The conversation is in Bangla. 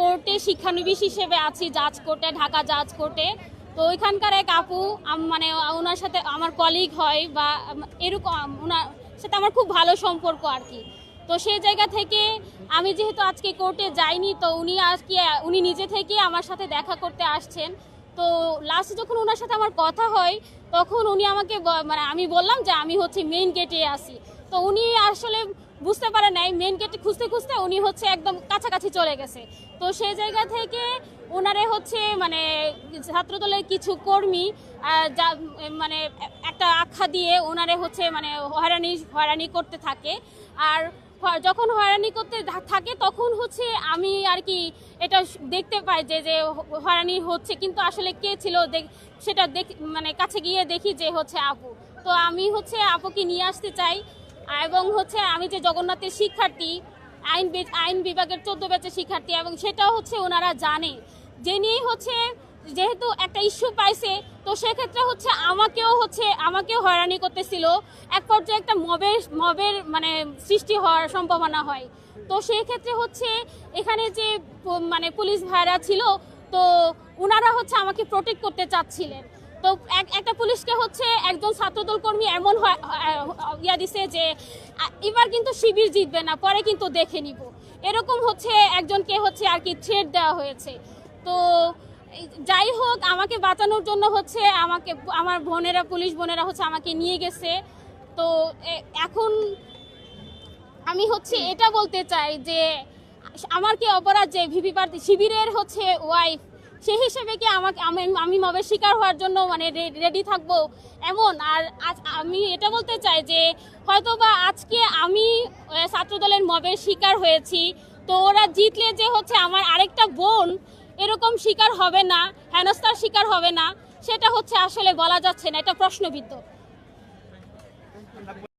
কোর্টে শিক্ষানবিশ হিসেবে আছি, জাজ কোর্টে, ঢাকা জাজ কোর্টে। তো ওইখানকার এক আপু মানে ওনার সাথে আমার কলিগ হয় বা এরকম ওনার সাথে আমার খুব ভালো সম্পর্ক আর কি। তো সেই জায়গা থেকে আমি যেহেতু আজকে কোর্টে যাইনি, তো উনি আজকে উনি নিজে থেকে আমার সাথে দেখা করতে আসছেন। তো লাস্ট যখন ওনার সাথে আমার কথা হয়, তখন উনি আমাকে মানে আমি বললাম যে আমি হচ্ছে মেইন গেটে আসি তো উনি আসলে বুঝতে পারে নাই মেন গেটে খুঁজতে খুঁজতে উনি হচ্ছে একদম কাছাকাছি চলে গেছে। তো সেই জায়গা থেকে ওনারে হচ্ছে মানে ছাত্রদলের কিছু কর্মী যা মানে একটা আখ্যা দিয়ে ওনারে হচ্ছে মানে হয়রানি হয়রানি করতে থাকে। আর যখন হয়রানি করতে থাকে তখন হচ্ছে আমি আর কি এটা দেখতে পাই যে যে হয়রানি হচ্ছে, কিন্তু আসলে কে ছিল সেটা দেখ মানে কাছে গিয়ে দেখি যে হচ্ছে আপু। তো আমি হচ্ছে আপুকে নিয়ে আসতে চাই। এবং হচ্ছে আমি যে জগন্নাথের শিক্ষার্থী, আইন আইন বিভাগের চোদ্দ ব্যাচের শিক্ষার্থী এবং সেটাও হচ্ছে ওনারা জানে। যে নিয়েই হচ্ছে যেহেতু একটা ইস্যু পাইছে, তো সেক্ষেত্রে হচ্ছে আমাকেও হচ্ছে, আমাকেও হয়রানি করতেছিল। এক পর্যায়ে একটা মবের মবের মানে সৃষ্টি হওয়ার সম্ভাবনা হয়। তো সেই ক্ষেত্রে হচ্ছে এখানে যে মানে পুলিশ ভাইরা ছিল, তো ওনারা হচ্ছে আমাকে প্রোটেক্ট করতে চাচ্ছিলেন। তো এক- একটা পুলিশকে হচ্ছে একজন ছাত্রদল কর্মী এমন ইয়া দিছে যে এবার কিন্তু শিবির জিতবে না, পরে কিন্তু দেখে নিব। এরকম হচ্ছে একজনকে হচ্ছে আর কি থ্রেট দেওয়া হয়েছে। তো যাই হোক, আমাকে বাঁচানোর জন্য হচ্ছে আমাকে, আমার বোনেরা, পুলিশ বোনেরা হচ্ছে আমাকে নিয়ে গেছে। তো এখন আমি হচ্ছে এটা বলতে চাই যে, আমার কি অপরাধ যে প্রার্থী শিবিরের হচ্ছে ওয়াইফ সেই হিসেবে কি আমাকে আমি আমি মবের শিকার হওয়ার জন্য মানে রেডি থাকব এমন? আর আজ- আমি এটা বলতে চাই যে হয়তো বা আজকে আমি ছাত্রদলের মবের শিকার হয়েছি, তো ওরা জিতলে যে হচ্ছে আমার আরেকটা বোন এরকম শিকার হবে না, হেনস্থার শিকার হবে না, সেটা হচ্ছে আসলে বলা যাচ্ছে না, এটা প্রশ্নবিদ্ধ।